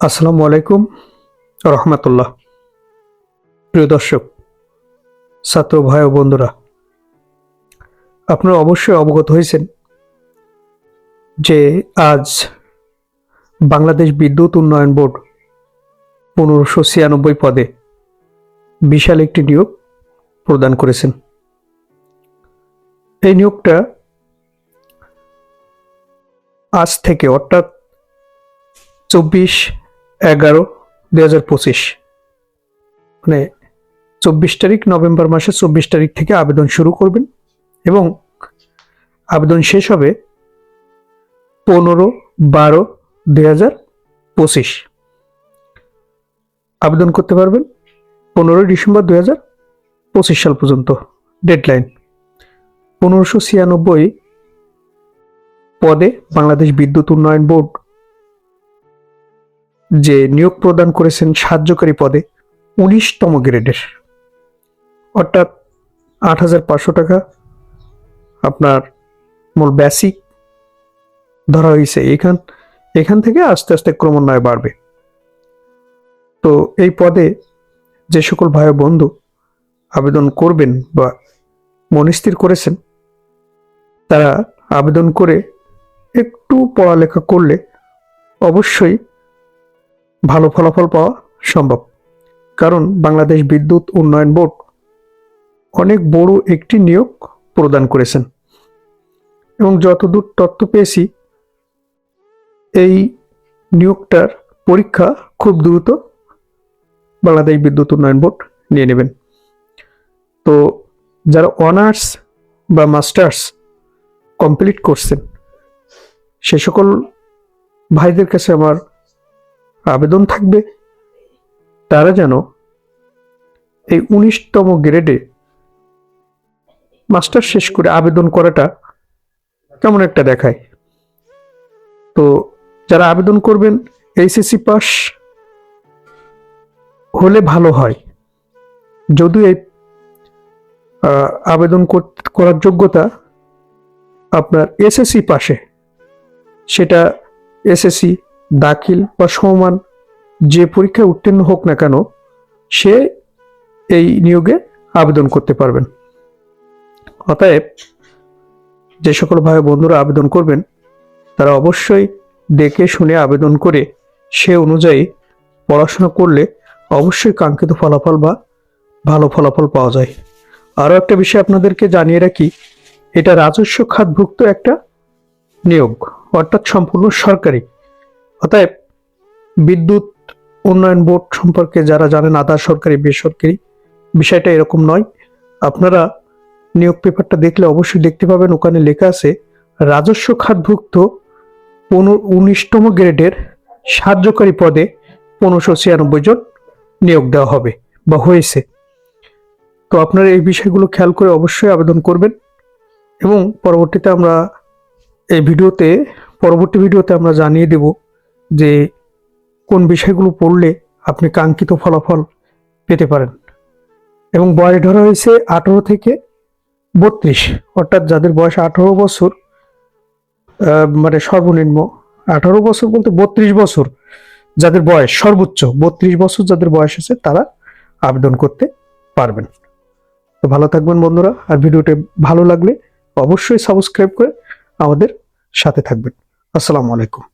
আসসালামু আলাইকুম রহমতুল্লাহ। প্রিয় দর্শক, ছাত্র ভাই ও বন্ধুরা, আপনারা অবশ্যই অবগত হয়েছেন যে আজ বাংলাদেশ বিদ্যুৎ উন্নয়ন বোর্ড পনেরোশো ছিয়ানব্বই পদে বিশাল একটি নিয়োগ প্রদান করেছেন। এই নিয়োগটা আজ থেকে অর্থাৎ চব্বিশ এগারো, দুই হাজার পঁচিশ। মানে চব্বিশ তারিখ নভেম্বর মাসের চব্বিশ তারিখ থেকে আবেদন শুরু করবেন এবং আবেদন শেষ হবে পনেরো, বারো, দুই হাজার পঁচিশ। আবেদন করতে পারবেন পনেরোই ডিসেম্বর দুই হাজার পঁচিশ সাল পর্যন্ত ডেডলাইন। পনেরোশো ছিয়ানব্বই পদে বাংলাদেশ বিদ্যুৎ উন্নয়ন বোর্ড যে নিয়োগ প্রদান করেছেন সাহায্যকারী পদে উনিশতম গ্রেডের। অর্থাৎ আট হাজার পাঁচশো টাকা আপনার মূল বেসিক ধরা হয়েছে। এখান এখান থেকে আস্তে আস্তে ক্রমান্বয়ে বাড়বে। তো এই পদে যে সকল ভাই বন্ধু আবেদন করবেন বা মনস্থির করেছেন, তারা আবেদন করে একটু পড়ালেখা করলে অবশ্যই ভালো ফলাফল পাওয়া সম্ভব। কারণ বাংলাদেশ বিদ্যুৎ উন্নয়ন বোর্ড অনেক বড় একটি নিয়োগ প্রদান করেছেন। এবং যতদূর তথ্য পেয়েছি, এই নিয়োগটার পরীক্ষা খুব দ্রুত বাংলাদেশ বিদ্যুৎ উন্নয়ন বোর্ড নিয়ে নেবেন। তো যারা অনার্স বা মাস্টার্স কমপ্লিট করছেন, সে সকল ভাইদের কাছে আমার আবেদন থাকবে। তারা যেন এই উনিশতম গ্রেডে মাস্টার শেষ করে আবেদন করাটা কেমন একটা দেখায়। তো যারা আবেদন করবেন, এইচএসসি পাস হলে ভালো হয়। যদিও এই আবেদন করার যোগ্যতা আপনার এসএসসি পাশে সেটা এসএসসি দাখিল বা সমমান যে পরীক্ষায় উত্তীর্ণ হোক না কেন, সে এই নিয়োগে আবেদন করতে পারবেন। অতএব যে সকল ভাই বন্ধুরা আবেদন করবেন, তারা অবশ্যই দেখে শুনে আবেদন করে সে অনুযায়ী পড়াশোনা করলে অবশ্যই কাঙ্ক্ষিত ফলাফল বা ভালো ফলাফল পাওয়া যায়। আরও একটা বিষয় আপনাদেরকে জানিয়ে রাখি, এটা রাজস্ব খাতভুক্ত একটা নিয়োগ, অর্থাৎ সম্পূর্ণ সরকারি। অতএব বিদ্যুৎ, উন্নয়ন বোর্ড সম্পর্কে যারা জানেন আধা সরকারি, বেসরকারি, বিষয়টা এরকম নয়। আপনারা নিয়োগ পেপারটা দেখলে অবশ্যই দেখতে পাবেন, ওখানে লেখা আছে, রাজস্ব খাতভুক্ত পনেরো, উনিশতম গ্রেডের সাহায্যকারী পদে পনেরোশো ছিয়ানব্বই জন নিয়োগ দেওয়া হবে বা হয়েছে। তো আপনারা এই বিষয়গুলো খেয়াল করে অবশ্যই আবেদন করবেন এবং পরবর্তীতে আমরা এই ভিডিওতে, পরবর্তী ভিডিওতে আমরা জানিয়ে দেব যে কোন বিষয়গুলো পড়লে আপনি কাঙ্ক্ষিত ফলাফল পেতে পারেন। এবং বয়স ধরা হয়েছে আঠারো থেকে বত্রিশ, অর্থাৎ যাদের বয়স আঠারো বছর মানে সর্বনিম্ন আঠারো বছর বলতে বত্রিশ বছর যাদের বয়স সর্বোচ্চ বত্রিশ বছর যাদের বয়স আছে তারা আবেদন করতে পারবেন। তো ভালো থাকবেন বন্ধুরা, আর ভিডিওটি ভালো লাগলে অবশ্যই সাবস্ক্রাইব করে আমাদের সাথে থাকবেন। আসসালামু আলাইকুম।